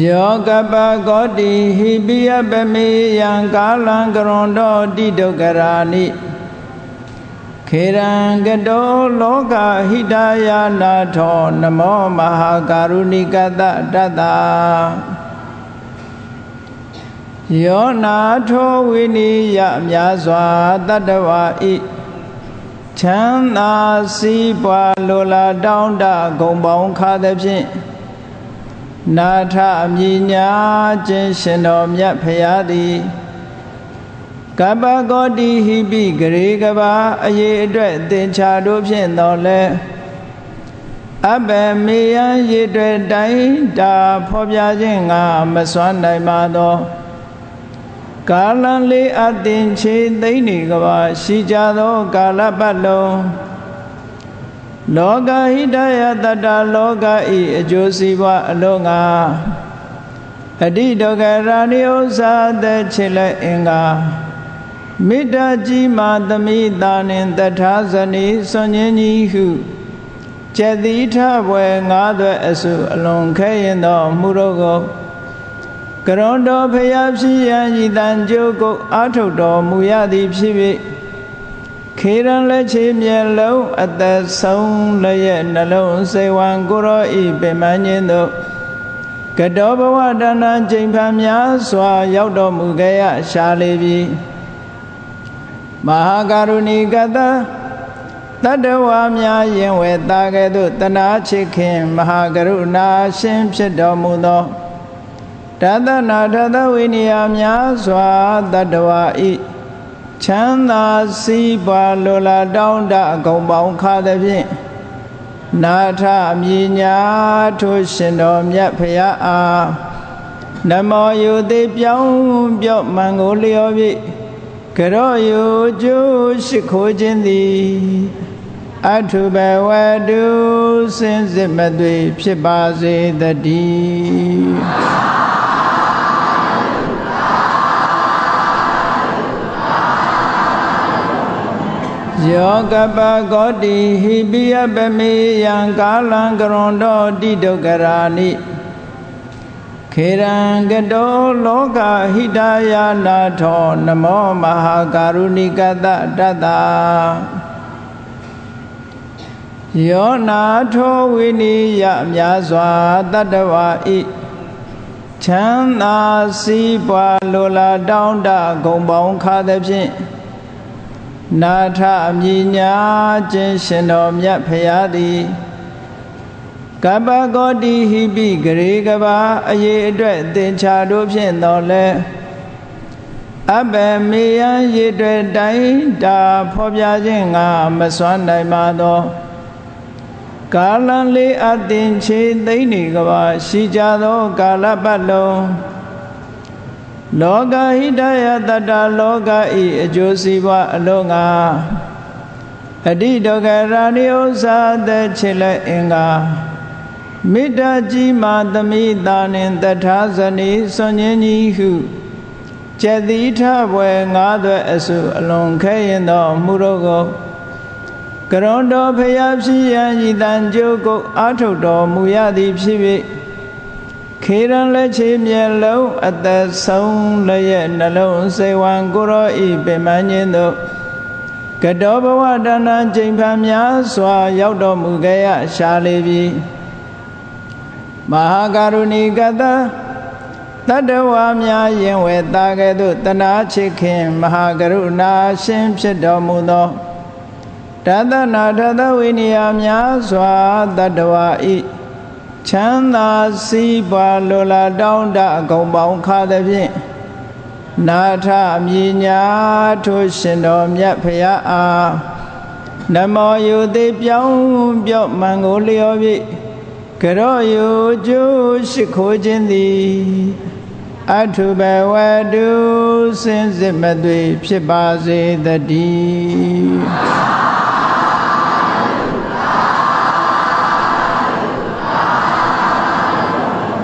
ယောကပကောတိဟိပိယပမေယံကာလံကရွန်တောတိဒုက္ခရာနိခေရံကတောလောကဟိတယာနာထောနမောမဟာကာရုဏိကတတတ္တာယောနာထောဝိနိယမြာစွာတတ္တဝါဤချမ်းသာစီးပွားလိုလားတောင်းတဂုံပေါင်းခါသည်ဖြင့် နာထအမြညာခြင်းရှင်တော်မြတ်ဖရာသည်ကပ္ပဂောတိဟိပိဂရေကဘာအရေးအတွက်သင်္ချာတို့ဖြင့်တော်လဲအဘယ်မေယံရည်တွေတိုင်းတာဖော်ပြခြင်းငါမစွမ်းနိုင်ပါသောကာလံလေးအသင်ချေသိမ့်နေကဘာရှိကြသောကာလပတ်လုံး လောကဟိတယတတလောကဤအကျိုးစီးပွားအလုံးငါအတိဒုက္ခရာနိဥ္စာသက်ချေလက်အင်္ဂါမေတ္တာကြီးမာသမိတာနှင့်တထာဇနီစွန်ញင်းကြီးဟုကျက်တိထဘွယ်ငါးသွဲအစုအလွန်ခဲရင်သောမှုတို့ကိုကရွန်တော်ဖျားဖြစ်ရန်ဤတန်ကြိုးကိုအာထုတ်တော်မူရသည်ဖြစ်၍ ခေရန်လက်ချေမျက်လုံးအသက်ဆုံးလည်းရဲ့နှလုံးစေဝံကိုရောဤပင်မခြင်းတို့ကတောဘဝတဏ္ဍချိန်ဖန်များစွာ ရောက်တော်မူခဲ့ရရှာလေပြီမဟာကရုဏီကတတတ္တဝါများယင်ဝေတာကဲ့သို့တနာချစ်ခင်မဟာကရုဏာရှင်ဖြစ်တော်မူသောတသနာတသဝိနည်းများစွာတတ္တဝါဤ ချမ်းသာစီးပွားလိုလားတောင်းတအကုန်ပေါင်းခါသည်ဖြင့်နာထအမြညာထိုရှင်တော်မြတ်ဖရာအားနမောယုတိပြောင်းပြော့မန်ကိုလျော်ပြီကရောယုကျိုးရှိခိုးခြင်းသည်အထုဘဝတုစင်စစ်မသွေဖြစ်ပါစေတည်း ယောကပကောတိဟိပိယပမေယံကာလံကရွန်တောတိဒုက္ခရာနိခေရံကတောလောကဟိတယာနာထောနမောမဟာကာရုဏိကတတတ္တာယောနာထောဝိနိယမြာစွာတတ္တဝါဤချမ်းသာစီးပွားလိုလားတောင်းတဂုံပေါင်းခါသည်ဖြင့် နာထအမြညာခြင်းရှင်တော်မြတ်ဖရာသည်ကပ္ပဂောတိဟိပိဂရေကဘာအရေးအတွက်သင်္ချာတို့ဖြင့်တော်လဲအဘယ်မေယံရည်တွေတိုင်းတာဖော်ပြခြင်းငါမစွမ်းနိုင်ပါသောကာလံလေးအသင်ချေသိမ့်နေကဘာရှိကြသောကာလပတ်လုံး လောကဟိတယတတလောကဤအကျိုးစီးပွားအလုံးငါအတိဒုက္ခရာနိဥ္စာသက်ချေလက်အင်္ဂါမေတ္တာကြီးမာသမိတာနှင့်တထာဇနီစွန်ញင်းကြီးဟုကျက်တိထဘွယ်ငါးသွဲအစုအလွန်ခဲရင်သောမှုတို့ကိုကရွန်တော်ဖျားဖြစ်ရန်ဤတန်ကြိုးကိုအာထုတ်တော်မူရသည်ဖြစ်၍ ခေရန်လက်ချေမျက်လုံးအသက်ဆုံးလည်းရဲ့နှလုံးစေဝံကိုရောဤပင်မခြင်းတို့ကတောဘဝတဏ္ဍချိန်ဖန်များစွာ ရောက်တော်မူခဲ့ရရှာလေပြီမဟာကရုဏီကတတတ္တဝါများယင်ဝေတာကဲ့သို့တနာချစ်ခင်မဟာကရုဏာရှင်ဖြစ်တော်မူသောတသနာထသဝိနည်းများစွာတတ္တဝါဤ ချမ်းသာစီးပွားလိုလားတောင်းတအကုန်ပေါင်းခါသည်ဖြင့်နာထအမြညာထိုရှင်တော်မြတ်ဖရာအားနမောယုတိပြောင်းပြော့မန်ကိုလျော်ပြီကရောယုကျိုးရှိခိုးခြင်းသည်အထုဘဝတုစင်စစ်မသွေဖြစ်ပါစေတည်း